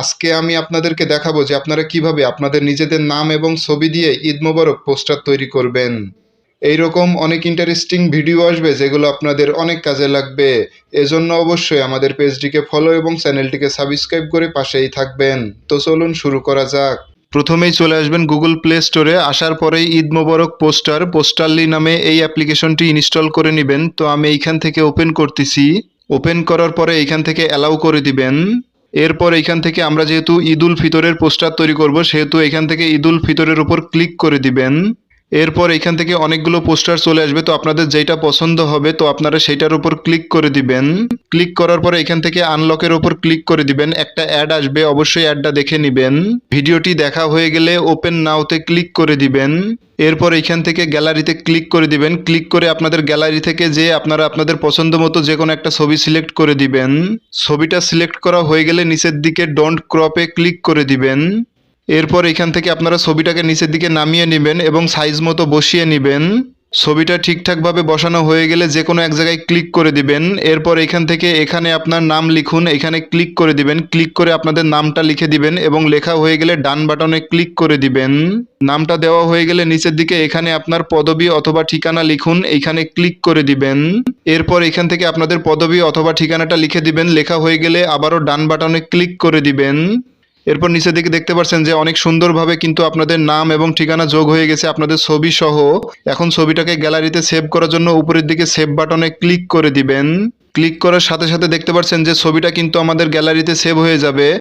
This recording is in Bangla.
আজকে আমি আপনাদেরকে দেখাবো যে আপনারা কীভাবে আপনাদের নিজেদের নাম এবং ছবি দিয়ে ঈদ মোবারক পোস্টার তৈরি করবেন। এইরকম অনেক ইন্টারেস্টিং ভিডিও আসবে যেগুলো আপনাদের অনেক কাজে লাগবে। এজন্য অবশ্যই আমাদের পেজটিকে ফলো এবং চ্যানেলটিকে সাবস্ক্রাইব করে পাশেই থাকবেন। তো চলুন শুরু করা যাক। প্রথমেই চলে আসবেন গুগল প্লে স্টোরে আসার পরেই ঈদ মোবারক পোস্টার, পোস্টারলি নামে এই অ্যাপ্লিকেশনটি ইনস্টল করে নেবেন। তো আমি এইখান থেকে ওপেন করতেছি। ওপেন করার পরে এইখান থেকে অ্যালাউ করে দিবেন। এরপর এইখান থেকে আমরা যেহেতু ঈদুল ফিতরের পোস্টার তৈরি করব, সেহেতু এখান থেকে ঈদুল ফিতরের উপর ক্লিক করে দিবেন। এরপর এখান থেকে অনেকগুলো পোস্টার চলে আসবে, তো আপনাদের যেটা পছন্দ হবে, তো আপনারা সেইটার উপর ক্লিক করে দিবেন। ক্লিক করার পরে এখান থেকে আনলকের উপর ক্লিক করে দিবেন, একটা অ্যাড আসবে, অবশ্যই অ্যাডটা দেখে নেবেন। ভিডিওটি দেখা হয়ে গেলে ওপেন নাওতে ক্লিক করে দিবেন। এরপর এখান থেকে গ্যালারিতে ক্লিক করে দিবেন, ক্লিক করে আপনাদের গ্যালারি থেকে যে আপনারা আপনাদের পছন্দ মতো যে কোনো একটা ছবি সিলেক্ট করে দিবেন। ছবিটা সিলেক্ট করা হয়ে গেলে নিচের দিকে ডোন্ট ক্রপে ক্লিক করে দিবেন। এরপর এখান থেকে আপনারা ছবিটাকে নিচের দিকে নামিয়ে নেবেন এবং সাইজ মতো বসিয়ে নেবেন। ছবিটা ঠিকঠাকভাবে বসানো হয়ে গেলে যে কোনো এক জায়গায় ক্লিক করে দিবেন। এরপর এখান থেকে এখানে আপনার নাম লিখুন, এখানে ক্লিক করে দিবেন। ক্লিক করে আপনাদের নামটা লিখে দিবেন এবং লেখা হয়ে গেলে ডান বাটনে ক্লিক করে দিবেন। নামটা দেওয়া হয়ে গেলে নিচের দিকে এখানে আপনার পদবি অথবা ঠিকানা লিখুন এইখানে ক্লিক করে দিবেন। এরপর এখান থেকে আপনাদের পদবি অথবা ঠিকানাটা লিখে দিবেন। লেখা হয়ে গেলে আবারও ডান বাটনে ক্লিক করে দিবেন। এরপর নিচের দিকে দেখতে পাচ্ছেন যে অনেক সুন্দরভাবে কিন্তু আপনাদের নাম এবং ঠিকানা যোগ হয়ে গেছে আপনাদের ছবি সহ এখন ছবিটাকে গ্যালারিতে সেভ করার জন্য উপরের দিকে সেভ বাটনে ক্লিক করে দিবেন। ক্লিক করার সাথে সাথে দেখতে পাচ্ছেন যে ছবিটা কিন্তু আমাদের গ্যালারিতে সেভ হয়ে যাবে।